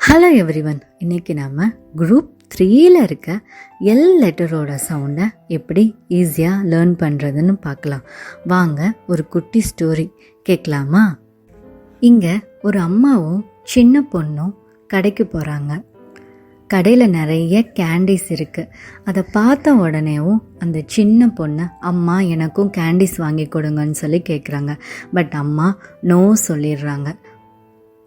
Hello everyone இன்னைக்கு நாம group த்ரீயில் இருக்க எல் லெட்டரோட சவுண்டை எப்படி ஈஸியாக லேர்ன் பண்ணுறதுன்னு பார்க்கலாம். வாங்க ஒரு குட்டி ஸ்டோரி கேட்கலாமா? இங்கே ஒரு அம்மாவும் சின்ன பொண்ணும் கடைக்கு போகிறாங்க கடையில் நிறைய கேண்டீஸ் இருக்குது அதை பார்த்த உடனேவும் அந்த சின்ன பொண்ணு அம்மா எனக்கும் கேண்டீஸ் வாங்கி கொடுங்கன்னு சொல்லி கேட்குறாங்க பட் அம்மா நோ சொல்லிடுறாங்க.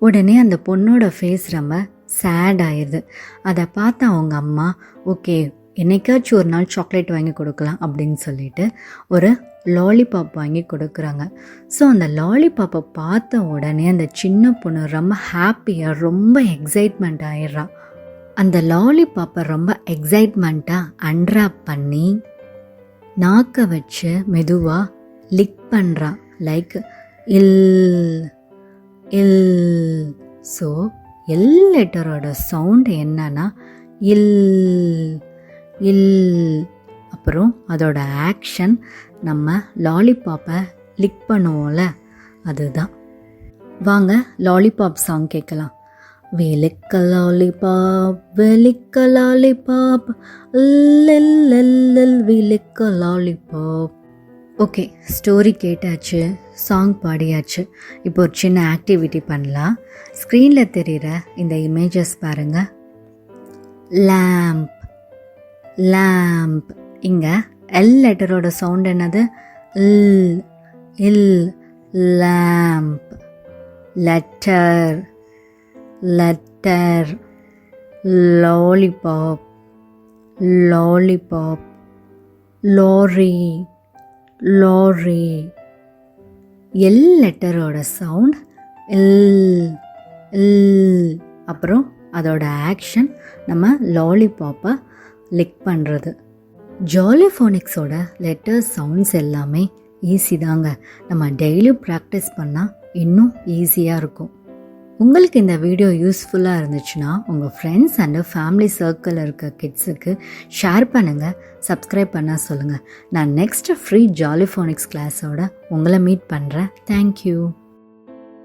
உடனே அந்த பொண்ணோட ஃபேஸ் ரொம்ப சேட் ஆயிடுது அதை பார்த்த அவங்க அம்மா ஓகே என்னைக்காச்சும் ஒரு நாள் சாக்லேட் வாங்கி கொடுக்கலாம் அப்படின்னு சொல்லிட்டு ஒரு லாலிபாப் வாங்கி கொடுக்குறாங்க. ஸோ அந்த லாலிபாப்பை பார்த்த உடனே அந்த சின்ன பொண்ணு ரொம்ப ஹாப்பியாக ரொம்ப எக்ஸைட்மெண்ட் ஆயிடுறான் அந்த லாலிபாப்பை ரொம்ப எக்ஸைட்மெண்ட்டாக அன்ராப் பண்ணி நாக்கை வச்சு மெதுவாக லிக் பண்ணுறா லைக் இல் இல் ஸோ எல் லெட்டரோட சவுண்ட் என்னன்னா இல் இல். அப்புறம் அதோட ஆக்ஷன் நம்ம லாலிபாப்பை லிக் பண்ணுவோம்ல அதுதான். வாங்க லாலிபாப் சாங் கேட்கலாம். வெளிக்க lollipop வெளிக்க lollipop we lollipop okay story கேட்டாச்சு சாங் பாடியாச்சு. இப்போ ஒரு சின்ன ஆக்டிவிட்டி பண்ணலாம். ஸ்க்ரீனில் தெரிகிற இந்த இமேஜஸ் பாருங்கள் லேம்ப் லேம்ப் இங்கே எல் லெட்டரோட சவுண்ட் என்னது? இல் இல் lamp letter letter lollipop lollipop lorry lorry. L லெட்டரோட sound L L. அப்புறம் அதோட ஆக்ஷன் நம்ம லாலிபாப்பை லிக் பண்ணுறது ஜாலிஃபோனிக்ஸோட லெட்டர் சவுண்ட்ஸ் எல்லாமே ஈஸி தாங்க. நம்ம டெய்லியும் ப்ராக்டிஸ் பண்ணால் இன்னும் ஈஸியாக இருக்கும். உங்களுக்கு இந்த வீடியோ யூஸ்ஃபுல்லாக இருந்துச்சுன்னா உங்கள் ஃப்ரெண்ட்ஸ் அண்டு ஃபேமிலி சர்க்கிளில் இருக்க கிட்ஸுக்கு ஷேர் பண்ணுங்கள் சப்ஸ்கிரைப் பண்ண சொல்லுங்கள் நான் நெக்ஸ்ட் ஃப்ரீ ஜாலிஃபோனிக்ஸ் கிளாஸோட உங்களை மீட் பண்ணுறேன் தேங்க்யூ